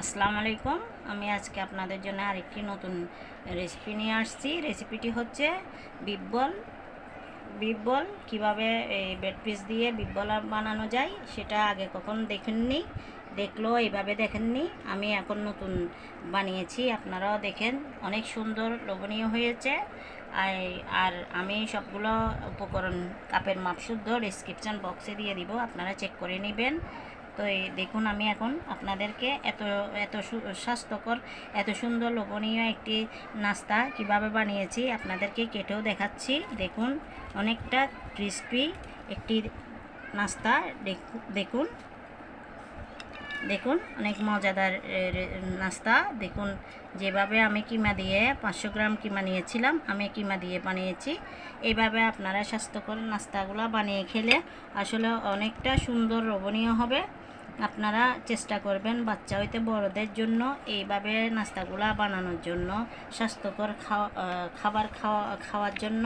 আসসালামু আলাইকুম। আমি আজকে আপনাদের জন্য আরেকটি নতুন রেসিপি নিয়ে আসছি। রেসিপিটি হচ্ছে বিব্বল বিব্বল কীভাবে এই বেড পিস দিয়ে বিব্বল বানানো যায় সেটা আগে কখন দেখেননি। দেখল এইভাবে দেখেননি। আমি এখন নতুন বানিয়েছি, আপনারাও দেখেন। অনেক সুন্দর, লোভনীয় হয়েছে। আর আমি সবগুলো উপকরণ কাপের মাপশুদ্ধ ডিসক্রিপশান বক্সে দিয়ে দিব। আপনারা চেক করে নেবেন। তো এই দেখুন, আমি এখন আপনাদেরকে এত এত স্বাস্থ্যকর, এত সুন্দর, লোভনীয় একটি নাস্তা কীভাবে বানিয়েছি আপনাদেরকে কেটেও দেখাচ্ছি। দেখুন, অনেকটা ক্রিস্পি একটি নাস্তা, দেখু- দেখুন। দেখুন, অনেক মজাদার নাস্তা। দেখুন, যেভাবে আমি কিমা দিয়ে পাঁচশো গ্রাম কিমা নিয়েছিলাম, আমি কিমা দিয়ে বানিয়েছি। এইভাবে আপনারা স্বাস্থ্যকর নাস্তাগুলো বানিয়ে খেলে আসলে অনেকটা সুন্দর রবণীয় হবে। আপনারা চেষ্টা করবেন বাচ্চা হইতে বড়দের জন্য এইভাবে নাস্তাগুলা বানানোর জন্য, স্বাস্থ্যকর খাওয়া খাবার খাওয়া, খাওয়ার জন্য।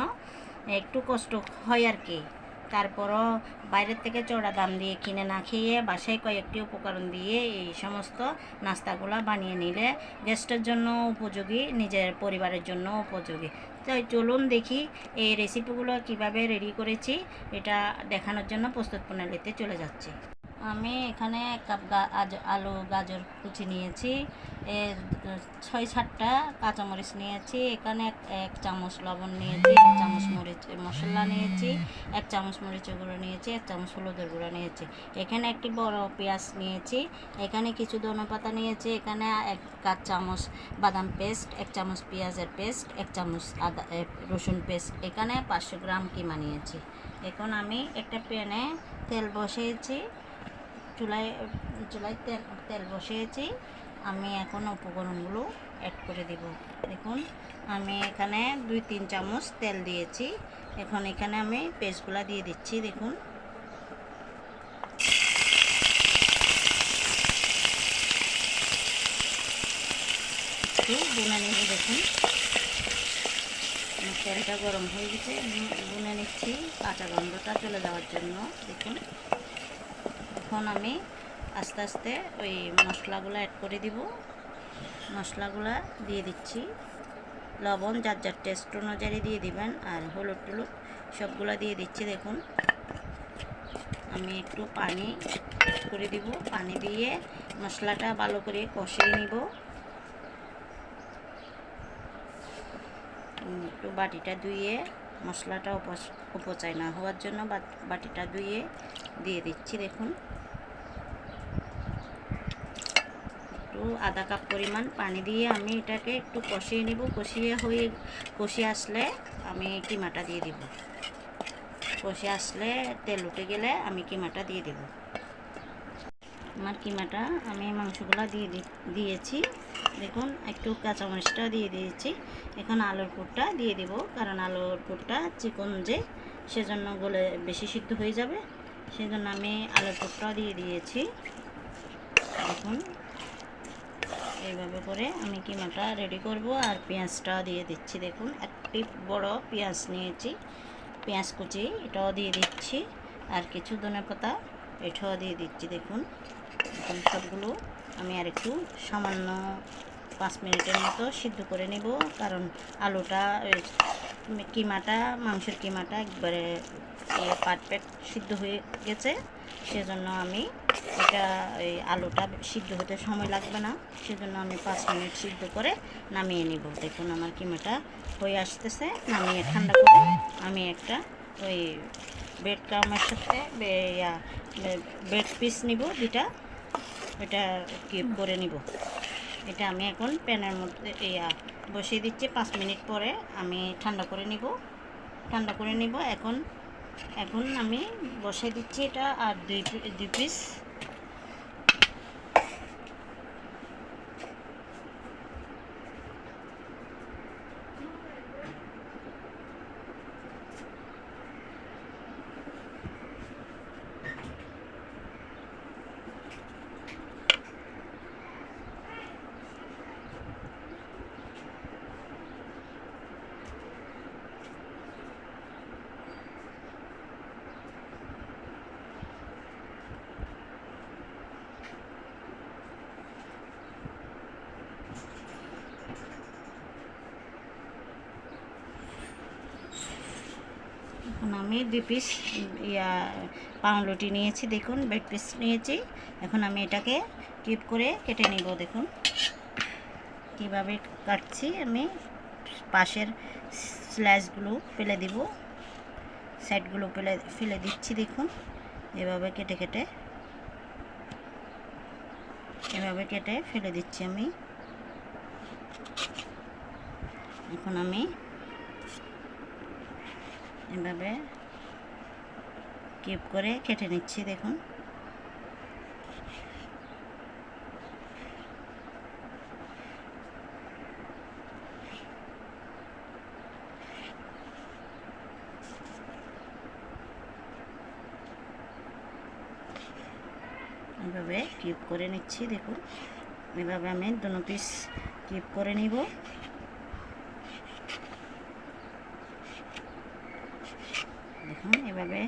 একটু কষ্ট হয় আর কি। তারপরও বাইরের থেকে চড়া দাম দিয়ে কিনে না খেয়ে বাসায় কয়েকটি উপকরণ দিয়ে এই সমস্ত নাস্তাগুলো বানিয়ে নিলে গেস্টের জন্য উপযোগী, নিজের পরিবারের জন্য উপযোগী। তাই চলুন দেখি এই রেসিপিগুলো কীভাবে রেডি করেছি। এটা দেখানোর জন্য প্রস্তুত প্রণালীতে চলে যাচ্ছি। আমি এখানে এক কাপ আলু, গাজর কুচি নিয়েছি। এর ছয় সাতটা কাঁচামরিচ নিয়েছি। এখানে এক এক চামচ লবণ নিয়েছি, এক চামচ মরিচ মশলা নিয়েছি, এক চামচ মরিচের গুঁড়ো নিয়েছি, এক চামচ হলুদের গুঁড়ো নিয়েছি। এখানে একটি বড় পেঁয়াজ নিয়েছি। এখানে কিছু ধনে পাতা নিয়েছি। এখানে এক কাপ চামচ বাদাম পেস্ট, এক চামচ পেঁয়াজের পেস্ট, এক চামচ আদা রসুন পেস্ট। এখানে পাঁচশো গ্রাম কিমা নিয়েছি। এখন আমি একটা প্যানে তেল বসিয়েছি। চুলায় চুলায় তেল তেল বসিয়েছি। আমি এখন উপকরণগুলো অ্যাড করে দিব। দেখুন, আমি এখানে দুই, তিন চামচ তেল দিয়েছি। এখন এখানে আমি পেস্টগুলো দিয়ে দিচ্ছি, দেখুন। একটু বুনে নিব, দেখুন। তেলটা গরম হয়ে গেছে বুনে নিচ্ছি। কাঁচা গন্ধটা চলে যাওয়ার জন্য, দেখুন। এখন আমি আস্তে আস্তে ওই মশলাগুলো অ্যাড করে দিব। মশলাগুলো দিয়ে দিচ্ছি। লবণ, যার যার টেস্ট অনুযায়ী দিয়ে দিবেন আর হলুদ টুলুদ সবগুলো দিয়ে দিচ্ছি, দেখুন। আমি একটু পানি করে দিব। পানি দিয়ে মশলাটা ভালো করে কষিয়ে নিব। একটু বাটিটা ধুয়ে মশলাটা উপচায় না হওয়ার জন্য বাটিটা ধুয়ে দিয়ে দিচ্ছি, দেখুন। আধা কাপ পরিমাণ পানি দিয়ে আমি এটাকে একটু কষিয়ে নিব। কষিয়ে হয়ে কষিয়ে আসলে আমি কিমাটা দিয়ে দিব। কষে আসলে তেল উঠে গেলে আমি কিমাটা দিয়ে দেব। আমার কিমাটা আমি মাংসগুলো দিয়ে দিয়েছি। দেখুন, একটু কাঁচামরিচটা দিয়ে দিয়েছি। এখন আলুর পুরটা দিয়ে দিব, কারণ আলুর পুরটা চিকন যে, সেজন্য গলে বেশি সিদ্ধ হয়ে যাবে। সেজন্য আমি আলুর পুরটাও দিয়ে দিয়েছি। দেখুন এইভাবে করে আমি কিমাটা রেডি করব আর পেঁয়াজটা দিয়ে দিচ্ছি, দেখুন, একটি বড় পেঁয়াজ নিয়েছি, পেঁয়াজ কুচি এটাও দিয়ে দিচ্ছি আর কিছু ধনে পাতা এটাও দিয়ে দিচ্ছি, দেখুন, এখন সবগুলো আমি আর একটু সামান্য পাঁচ মিনিটের মতো সিদ্ধ করে নেব, কারণ আলুটা কিমাটা, মাংসের কিমাটা একবারে পারফেক্ট সিদ্ধ হয়ে গেছে, সেজন্য আমি এটা এই আলুটা সিদ্ধ হতে সময় লাগবে না, সেজন্য আমি পাঁচ মিনিট সিদ্ধ করে নামিয়ে নিব। দেখুন আমার কিমাটা হয়ে আসতেছে, নামিয়ে ঠান্ডা করে আমি একটা ওই বেড ক্রামের সাথে বে- বে- বেড পিস নিব দুটা এটা কিউব করে নিব? এটা আমি এখন প্যানের মধ্যে ইয়া বসিয়ে দিচ্ছি, পাঁচ মিনিট পরে আমি ঠান্ডা করে নিব। ঠান্ডা করে নিব, এখন এখন আমি বসিয়ে দিচ্ছি এটা আর দুই দুই পিস। আমি দুই পিস ইয়া, পাউরুটি নিয়েছি, দেখুন বেড পিস নিয়েছি। এখন আমি এটাকে কিপ করে কেটে নিব, দেখুন। কীভাবে কাটছি আমি, পাশের স্ল্যাশগুলো ফেলে দিব। সাইডগুলো ফেলে ফেলে দিচ্ছি, দেখুন। এভাবে কেটে কেটে। এভাবে কেটে ফেলে দিচ্ছি আমি। এখন আমি এভাবে কিপ করে কেটে নিচ্ছি, দেখুন। এভাবে কিপ করে নিচ্ছি, দেখুন। এভাবে আমি দুটো পিস কিপ করে নিব। দেখুন, এভাবে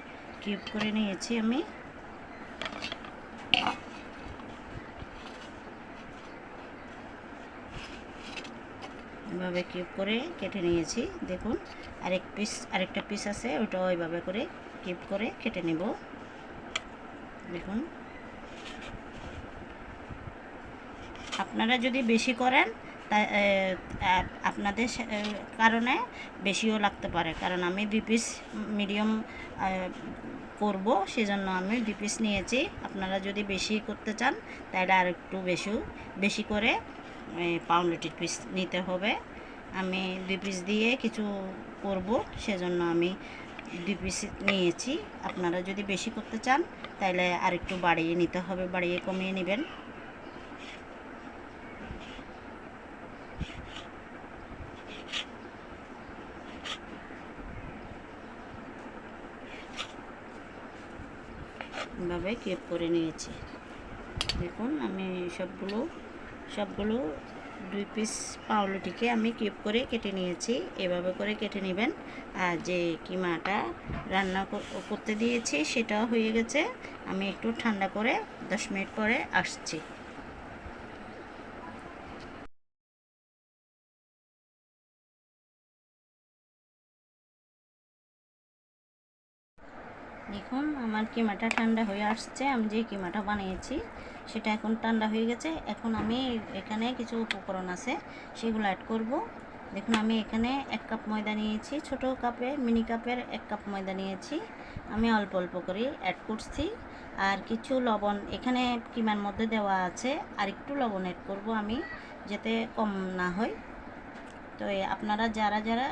কিউব করে নিয়েছি আমি। এভাবে কিউব করে কেটে নিয়েছি, দেখুন। আরেক পিস আরেকটা পিস আছে ওটাও এইভাবে করে কিউব করে কেটে নেব। দেখুন। আপনারা যদি বেশি করেন আপনাদের কারণে বেশিও লাগতে পারে। কারণ আমি দুই পিস মিডিয়াম করব, সেজন্য আমি দুই পিস নিয়েছি। আপনারা যদি বেশি করতে চান, তাহলে আর একটু বেশি বেশি করে পাউন্ডেটির পিস নিতে হবে। আমি দুই পিস দিয়ে কিছু করব, সেজন্য আমি দুই পিস নিয়েছি। আপনারা যদি বেশি করতে চান, তাহলে আর একটু বাড়িয়ে নিতে হবে, বাড়িয়ে কমিয়ে নেবেন। এভাবে কেপ করে নিয়েছি। দেখুন, আমি সবগুলো সবগুলো দুই পিস পাউলুটিকে আমি কেপ করে কেটে নিয়েছি। এভাবে করে কেটে নেবেন। আর যে কিমাটা রান্না করতে দিয়েছি, সেটাও হয়ে গেছে। আমি একটু ঠান্ডা করে দশ মিনিট পরে আসছি। দেখুন, আমার কিমাটা ঠান্ডা হয়ে আসছে, আমি যে কিমাটা বানিয়েছি সেটা এখন ঠান্ডা হয়ে গেছে। এখন আমি এখানে কিছু উপকরণ আছে, সেগুলো অ্যাড করব। দেখুন, আমি এখানে এক কাপ ময়দা নিয়েছি, ছোট কাপে, মিনি কাপের এক কাপ ময়দা নিয়েছি। আমি অল্প অল্প করে অ্যাড করছি। আর কিছু লবণ, এখানে কিমার মধ্যে দেওয়া আছে আর একটু লবণ অ্যাড করব আমি, যাতে কম না হয়। তো আপনারা যারা যারা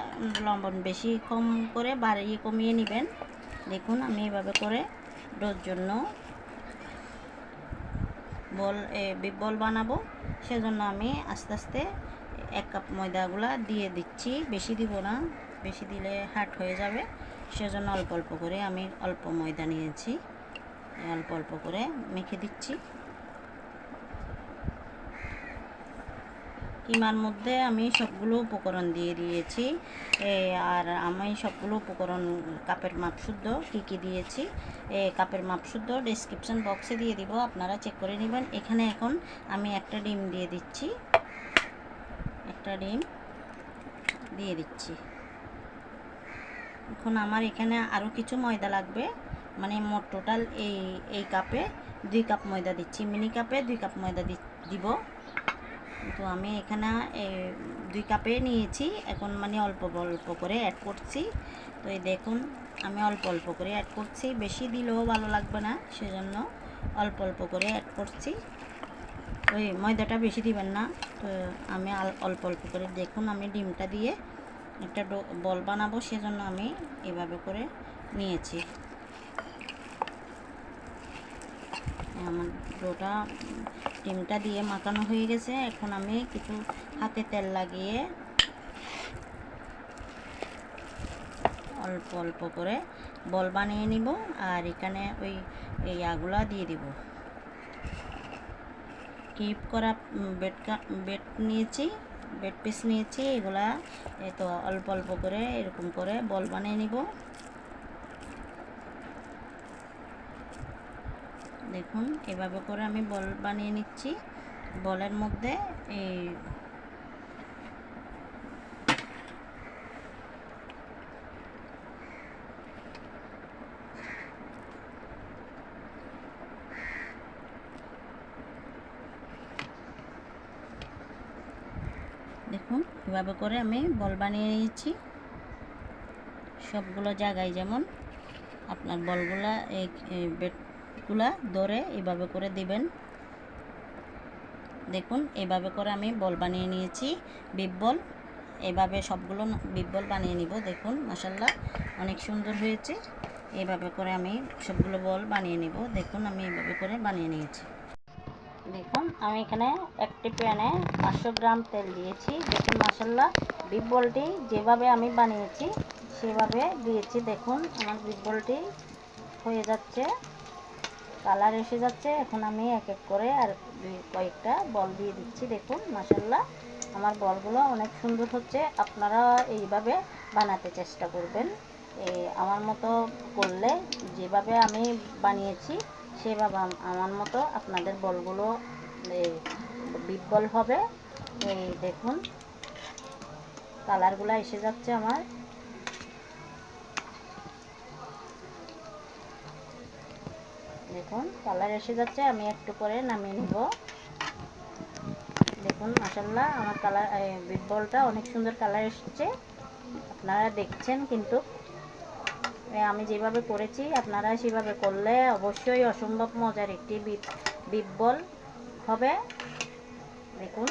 লবণ বেশি কম করে বাড়িয়ে কমিয়ে নেবেন দেখুন আমি এভাবে করে ডোর জন্য বল বল বানাবো। সেজন্য আমি আস্তে আস্তে এক কাপ ময়দাগুলা দিয়ে দিচ্ছি। বেশি দিব না, বেশি দিলে হাট হয়ে যাবে। সেজন্য অল্প অল্প করে আমি অল্প ময়দা নিয়েছি। অল্প অল্প করে মেখে দিচ্ছি। কিমার মধ্যে আমি সবগুলো উপকরণ দিয়ে দিয়েছি। আর আমি সবগুলো উপকরণ কাপের মাপ শুদ্ধ কী কী দিয়েছি? কাপের মাপ শুদ্ধ ডিসক্রিপশান বক্সে দিয়ে দিব, আপনারা চেক করে নেবেন। এখানে এখন আমি একটা ডিম দিয়ে দিচ্ছি। একটা ডিম দিয়ে দিচ্ছি। এখন আমার এখানে আরও কিছু ময়দা লাগবে। মানে মোট টোটাল এই এই কাপে দুই কাপ ময়দা দিচ্ছি। মিনি কাপে দুই কাপ ময়দা দিব। তো আমি এখানে দুই কাপে নিয়েছি। এখন মানে অল্প অল্প করে অ্যাড করছি। তো এই দেখুন, আমি অল্প অল্প করে অ্যাড করছি। বেশি দিলেও ভালো লাগবে না, সেজন্য অল্প অল্প করে অ্যাড করছি। ওই ময়দাটা বেশি দিবেন না। তো আমি অল্প অল্প করে দেখুন, আমি ডিমটা দিয়ে একটা বল বানাবো, সেজন্য আমি এভাবে করে নিয়েছি। আমার ডোটা ডিমটা দিয়ে মাখানো হয়ে গেছে। এখন আমি কিছু হাতে তেল লাগিয়ে অল্প অল্প করে বল বানিয়ে নিব আর এখানে ওই এই আগুলা দিয়ে দিব। কিপ করা বেড বেড নিয়েছি, বেড পিস নিয়েছি, এগুলা তো অল্প অল্প করে এরকম করে বল বানিয়ে নিব। দেখুন, এভাবে করে আমি বল বানিয়ে নিচ্ছি। বলের মধ্যে এই দেখুন, এভাবে করে আমি বল বানিয়ে নিয়েছি। সবগুলো জায়গায় যেমন আপনার বলগুলা এই বেডগুলা ধরে এভাবে করে দিবেন। দেখুন, এভাবে করে আমি বল বানিয়ে নিয়েছি, বিপ বল। এভাবে সবগুলো বিপ বল বানিয়ে নিব, দেখুন মাসাল্লাহ অনেক সুন্দর হয়েছে। এভাবে করে আমি সবগুলো বল বানিয়ে নিব, দেখুন, আমি এভাবে করে বানিয়ে নিয়েছি। দেখুন, আমি এখানে একটি প্যানে পাঁচশো গ্রাম তেল দিয়েছি। দেখুন মাসাল্লাহ বিপ বলটি যেভাবে আমি বানিয়েছি, সেভাবে দিয়েছি। দেখুন, আমার বিপ বলটি হয়ে যাচ্ছে। কালার এসে যাচ্ছে। এখন আমি এক এক করে আর কয়েকটা বল দিয়ে দিচ্ছি। দেখুন মাসাল্লাহ আমার বলগুলো অনেক সুন্দর হচ্ছে। আপনারা এইভাবে বানাতে চেষ্টা করবেন। আমার মতো করলে যেভাবে আমি বানিয়েছি, সেভাবে আমার মতো আপনাদের বলগুলো বিট বল হবে। এই দেখুন, কালারগুলো এসে যাচ্ছে আমার। দেখুন কালার এসে যাচ্ছে, আমি একটু করে নামিয়ে নিব। দেখুন মাসাল্লাহ আমার কালার বিট বলটা অনেক সুন্দর কালার এসেছে। আপনারা দেখছেন কিন্তু। আমি যেভাবে করেছি, আপনারা সেভাবে করলে অবশ্যই অসম্ভব মজার একটি বিপ বল হবে। দেখুন,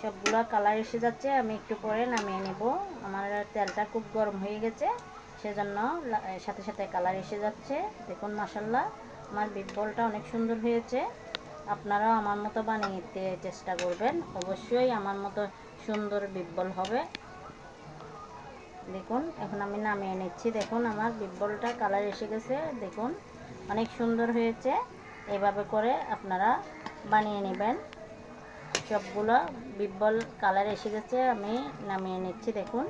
সবগুলো কালার এসে যাচ্ছে, আমি একটু পরে নামিয়ে নেব। আমার তেলটা খুব গরম হয়ে গেছে, সেজন্য সাথে সাথে কালার এসে যাচ্ছে। দেখুন মাসাল্লাহ আমার বিট বলটা অনেক সুন্দর হয়েছে। আপনারাও আমার মতো বানিয়ে চেষ্টা করবেন। অবশ্যই আমার মতো সুন্দর বিট বল হবে। দেখুন, এখন আমি নামিয়ে নিচ্ছি। দেখুন, আমার বিব্বলটা কালার এসে গেছে। দেখুন, অনেক সুন্দর হয়েছে। এভাবে করে আপনারা বানিয়ে নেবেন। সবগুলো বিব্বল কালার এসে গেছে। আমি নামিয়ে নিচ্ছি। দেখুন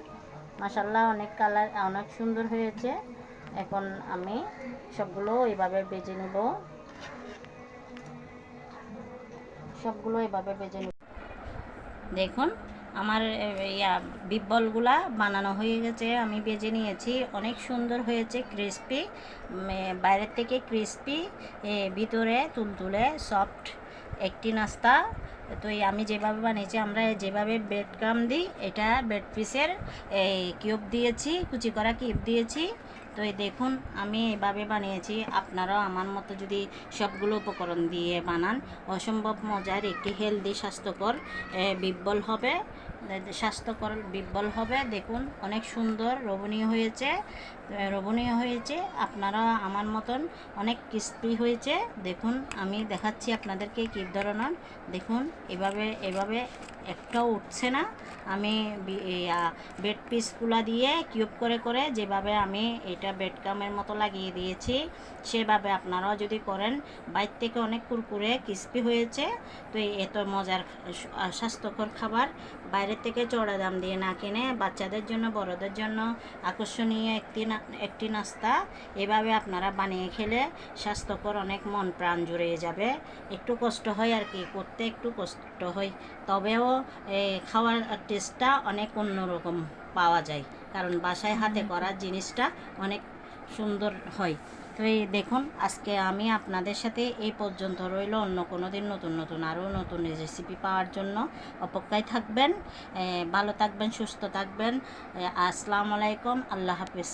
মাসাল্লাহ অনেক কালার, অনেক সুন্দর হয়েছে। এখন আমি সবগুলো এভাবে বেজে নেব। সবগুলো এভাবে বেজে নেব। দেখুন, আমার ইয়া বিব্বলগুলা বানানো হয়ে গেছে, আমি বেজে নিয়েছি। অনেক সুন্দর হয়েছে ক্রিস্পি বাইরের থেকে ক্রিস্পি ভিতরে তুলতুলে সফট একটি নাস্তা। তো এই আমি যেভাবে বানিয়েছি, আমরা যেভাবে বেড ক্রাম দিই, এটা বেড পিসের এই কিউব দিয়েছি, কুচি করা কিউব দিয়েছি। তো এই দেখুন, আমি এভাবে বানিয়েছি। আপনারাও আমার মতো যদি সবগুলো উপকরণ দিয়ে বানান, অসম্ভব মজার, একটি হেলদি স্বাস্থ্যকর বিব্বল হবে। স্বাস্থ্যকর, বিব্বল হবে। দেখুন, অনেক সুন্দর রমণীয় হয়েছে। রবণীয় হয়েছে। আপনারা আমার মতন অনেক ক্রিস্পি হয়েছে। দেখুন, আমি দেখাচ্ছি আপনাদেরকে কী ধরনের। দেখুন, এভাবে এভাবে একটাও উঠছে না। আমি বেড পিসগুলা দিয়ে কিউব করে করে যেভাবে আমি এটা বেড কামের মতো লাগিয়ে দিয়েছি, সেভাবে আপনারাও যদি করেন, বাইর থেকে অনেক কুরকুরে ক্রিস্পি হয়েছে। তো এত মজার স্বাস্থ্যকর খাবার। বাইরের থেকে চড়া দাম দিয়ে না কিনে বাচ্চাদের জন্য বড়দের জন্য আকর্ষণীয় একটি একটি নাস্তা। এভাবে আপনারা বানিয়ে খেলে স্বাস্থ্যকর অনেক মন প্রাণ জুড়ে যাবে। একটু কষ্ট হয় আর কি করতে একটু কষ্ট হয়। তবেও এই খাওয়ার টেস্টটা অনেক অন্যরকম পাওয়া যায়। কারণ বাসায় হাতে করার জিনিসটা অনেক সুন্দর হয়। তো এই দেখুন, আজকে আমি আপনাদের সাথে এই পর্যন্ত রইল। অন্য কোনো দিন নতুন নতুন আরও নতুন রেসিপি পাওয়ার জন্য অপেক্ষায় থাকবেন। ভালো থাকবেন, সুস্থ থাকবেন। আসসালাম আলাইকুম, আল্লাহ হাফিজ।